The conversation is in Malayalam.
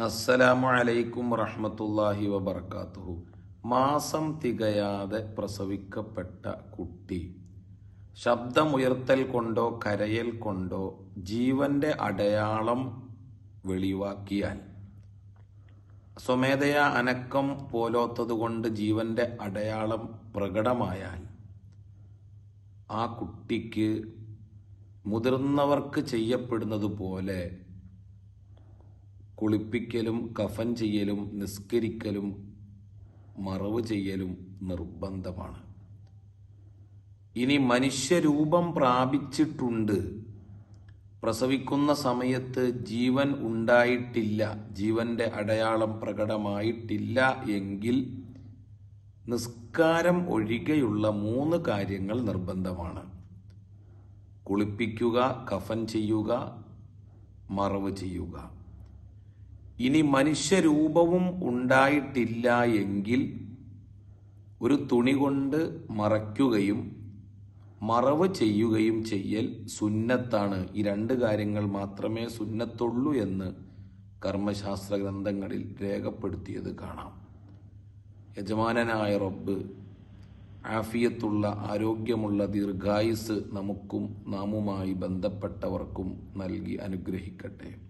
അസ്സലാമു അലൈക്കും വറഹ്മത്തുള്ളാഹി വബർക്കാത്തുഹു മാസം തികയാതെ പ്രസവിക്കപ്പെട്ട കുട്ടി ശബ്ദമുയർത്തൽ കൊണ്ടോ കരയൽ കൊണ്ടോ ജീവന്റെ അടയാളം വെളിവാക്കിയാൽ സ്വമേധയാ അനക്കം പോലോത്തതുകൊണ്ട് ജീവന്റെ അടയാളം പ്രകടമായാൽ ആ കുട്ടിക്ക് മുതിർന്നവർക്ക് ചെയ്യപ്പെടുന്നത് പോലെ കുളിപ്പിക്കലും കഫൻ ചെയ്യലും നിസ്കരിക്കലും മറവ് ചെയ്യലും നിർബന്ധമാണ്. ഇനി മനുഷ്യരൂപം പ്രാപിച്ചിട്ടുണ്ട്. പ്രസവിക്കുന്ന സമയത്ത് ജീവൻ ഉണ്ടായിട്ടില്ല. ജീവന്റെ അടയാളം പ്രകടമായിട്ടില്ല എങ്കിൽ നിസ്കാരം ഒഴികെയുള്ള മൂന്ന് കാര്യങ്ങൾ നിർബന്ധമാണ്. കുളിപ്പിക്കുക കഫൻ ചെയ്യുക മറവ് ചെയ്യുക. ഇനി മനുഷ്യരൂപവും ഉണ്ടായിട്ടില്ല എങ്കിൽ ഒരു തുണി കൊണ്ട് മറയ്ക്കുകയും മറവ് ചെയ്യുകയും ചെയ്യൽ സുന്നത്താണ്. ഈ രണ്ട് കാര്യങ്ങൾ മാത്രമേ സുന്നത്തുള്ളൂ എന്ന് കർമ്മശാസ്ത്ര ഗ്രന്ഥങ്ങളിൽ രേഖപ്പെടുത്തിയത് കാണാം. യജമാനനായ റബ്ബ് ആഫിയത്തുള്ള ആരോഗ്യമുള്ള ദീർഘായുസ് നമുക്കും നാമുമായി ബന്ധപ്പെട്ടവർക്കും നൽകി അനുഗ്രഹിക്കട്ടെ.